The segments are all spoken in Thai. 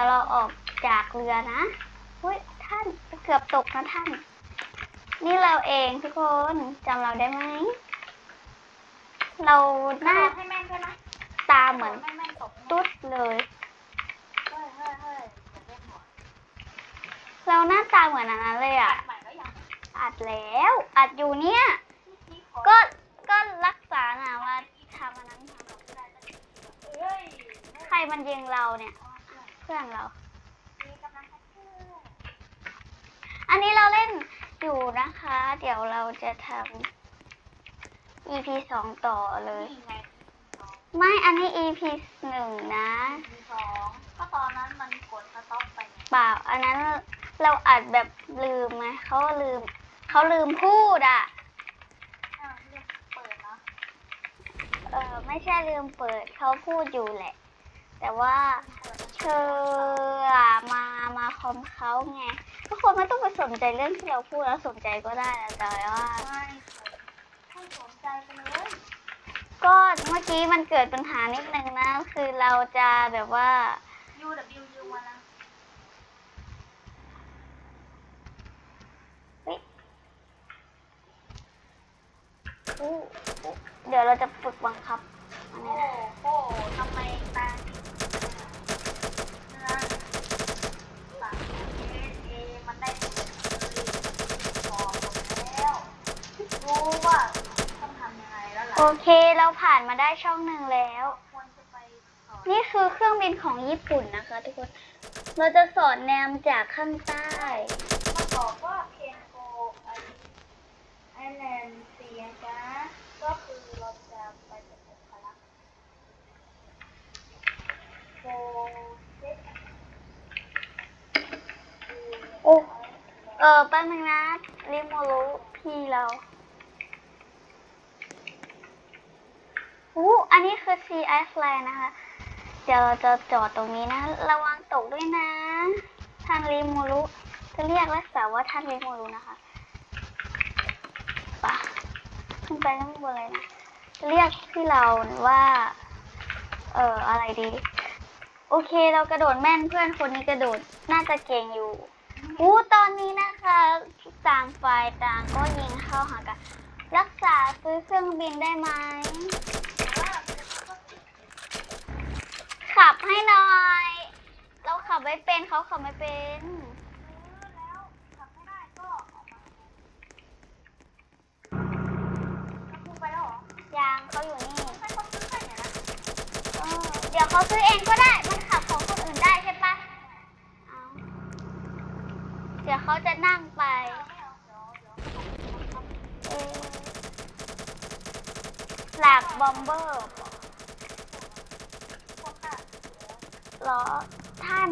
ยวเราออกจากเรือนะเฮ้ยท่านเกือบตกนะท่าน นี่เราเองทุกคนจำเราได้ไหม เราหน้าให้แม่นใช่ไหมตาเหมือนตุ๊ดเลยเราหน้าตาเหมือนอันนั้นเลยอะ อัดแล้ว อัดอยู่เนี่ย ก็ ก็รักษาหนามาทำอันนั้นใครมันยิงเราเนี่ย พื่อนเรามีกำลังจะเชื่ออันนี้เราเล่นอยู่นะคะ เดี๋ยวเราจะทำ EP สองต่อเลยนี่ไงไม่อันนี้ EP หนึ่งนะมีสองก็ตอนนั้นมันกดสต็อปไปไงเปล่าอันนั้นเราอัดแบบลืมไงเขาลืมเขาลืมพูดอะอ้าวเรียกเปิดเนาะเออไม่ใช่ลืมเปิดเขาพูดอยู่แหละ แต่ว่า เธออะมามาคอมเขาไงทุกคนไม่ต้องไปสนใจเรื่องที่เราพูดแล้วสนใจก็ได้นะแต่ว่าไม่ให้สนใจไปเลยก็เมื่อกี้มันเกิดปัญหานิดนึงนะ คือเราจะแบบว่ายู W U มาแล้วอู้อู้เดี๋ยวเราจะฝึกบังคับอัน โอ้ นี้นะ โหทำไมตาเนื้อหลังเอเอมันได้ผลเลยพอหมดแล้วรู้ว่าต้องทำยังไงแล้วล่ะ โอเคเราผ่านมาได้ช่องหนึ่งแล้วควรจะไปสอนนี่คือเครื่องบินของญี่ปุ่นนะคะ ทุกคน เราจะสอนแนมจากข้างใต้มันบอกว่าเพนโกไอแลนด์เซียจ้าก็คือเราจะไปเป็นองคลักษ์โกเซ็ตโอ้เออแป๊บนึงนะริโมรุพี่เราอู้อั นนี้คือ Sea Iceland นะคะ เดี๋ยวเราจะจอดตรงนี้นะ ระวังตกด้วยนะท่านริโมรุ จะเรียกรักษาว่าท่านริโมรุนะคะไป่ะขึ้นไปข้างบนเลยนะ เรียกที่เราว่า เอออะไรดี โอเค เรากระโดดแม่นเพื่อนคนนี้กระโดด น่าจะเก่งอยู่อู้ตอนนี้นะคะต่างฝ่ายต่างก็ยิงเข้าหากัน รักษาซื้อเครื่องบินได้ไหม ขับให้หน่อย เราขับไม่เป็นเขาขับไม่เป็นแล้วทำไม่ได้ก็ออกมาคุณไปแล้วเหรอยางเขาอยู่นี่ให้เขาซื้อไปเนี่ยนะเออเดี๋ยวเขาซื้อเองก็ได้ มันขับของคนอื่นได้ใช่ปะเอาเดี๋ยวเขาจะนั่งไปไม่เอาเดี๋ยวเดี๋ยวเออหลากบอมเบอร์ พวกค่ะ เหรอท่าน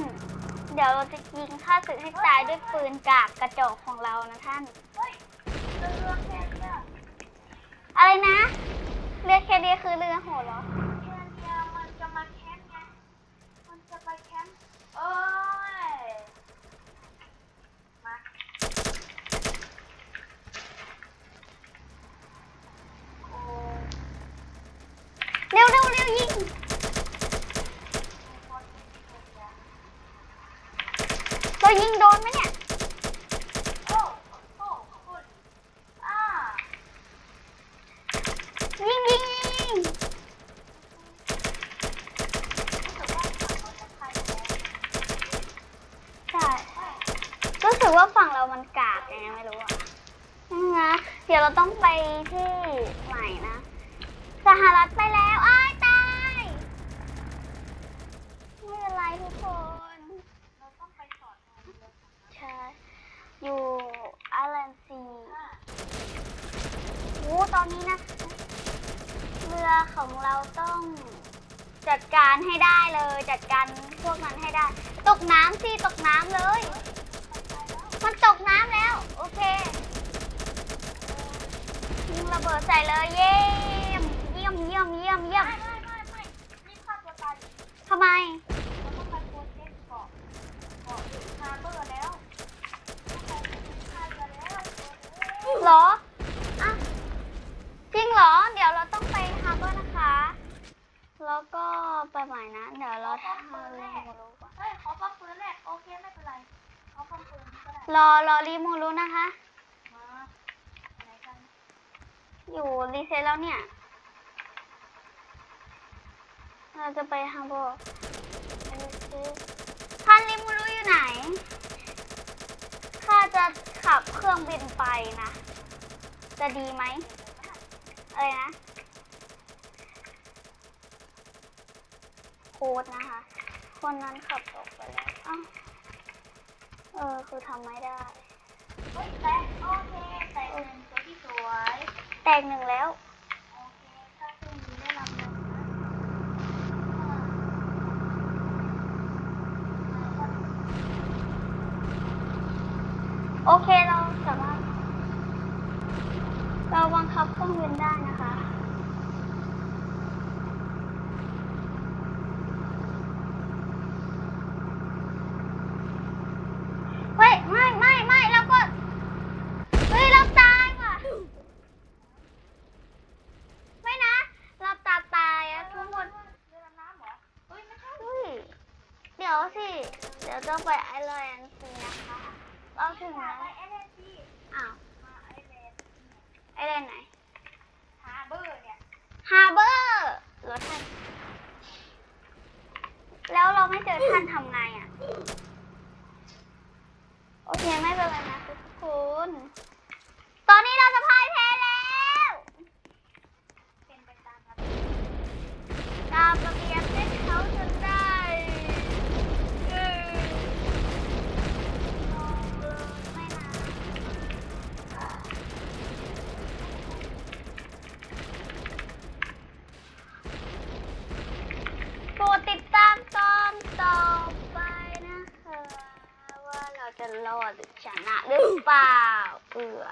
เดี๋ยวเราจะยิงฆ่าศึกให้ตายด้วยปืนกากกระจกของเรานะท่าน อะไรนะ เรือแคเดียคือเรือโหดเหรอเรือเนี่ยมันจะมาแคมป์ไงมันจะไปแคมป์เอ้ยเร็วเร็วเร็วยิง เรายิงโดนไหมเนี่ย โอ้โอ้คุณอ่า ยิงยิงยิงยิง รู้สึกว่าฝั่งเราจะใครแล้ใช่รู้สึกว่าฝั่งเรามันกากยังไงไม่รู้อะนี่นะ เดี๋ยวเราต้องไปที่ใหม่นะ สหรัฐไปแล้วอ้ายตายไม่เป็นไรทุกคน เราต้องไปสอนใช่ อยู่อารันซีค่ะโอ้ตอนนี้นะ เรือของเราต้องจัดการให้ได้เลย จัดการพวกนั้นให้ได้ ตกน้ำสิ ตกน้ำเลย มันตกน้ำแล้ว โอเค ระเบิดใส่เลยเยี่ยมเยี่ยมเยี่ยมเยี่ยมเยี่ยมไม่ไม่ไม่ไม่รีบฆ่าตัวตายทำไมเราต้องไปโปรเทคเกาะเกาะฮาร์เบอร์แล้วต้องไปฆ่าเรือแล้วเหรออะจริงเหรอ เดี๋ยวเราต้องไปฮาร์เบอร์นะคะ แล้วก็ไปใหม่นะ เดี๋ยวเราทำเรื่องมารู้ก่อนเฮ้ยขอปั๊มปืนแรกโอเคไม่เป็นไรเอปั๊มปืนก็ได้รอรอรีโมรู้นะคะ มาไหนกัน อยู่รีเซ็ตแล้วเนี่ย เราจะไปฮังโบท่านริมูรุอยู่ไหน ข้าจะขับเครื่องบินไปนะ จะดีไหมอะไรนะโค้ดนะคะ คนนั้นขับออกไปแล้วอ้าวเออ คือทำไม่ได้แตกโอเคแตกหนึ่งตัวที่สวย กหนึ่งแล้วโอเคถ้าขึ้นมีได้ลำหนึ่งนะโอเคเราสามารถเราบังคับเครื่องบินได้นะคะ เฮ้ย ไม่ไม่ไม่เราก็ เฮ้ย เราตายว่ะ ไม่นะ เราตาตายอะทุกคน เรือดำน้ำเหรอเฮ้ยไม่ใช่ เฮ้ย เดี๋ยวสิ เดี๋ยวต้องไปไอแลนด์สินะคะเราถึงแล้วไปไอเลนจีอ้าวไอเลนไอแลนด์ไหนฮาเบอร์เนี่ยฮาเบอร์รถท่านแล้วเราไม่เจอท่านทำไงอะ โอเคไม่เป็นไรนะทุกคน รอดหรือชนะหรือเปล่าเผื่อ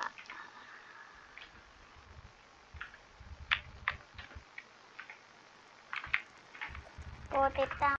โปรดติดตาม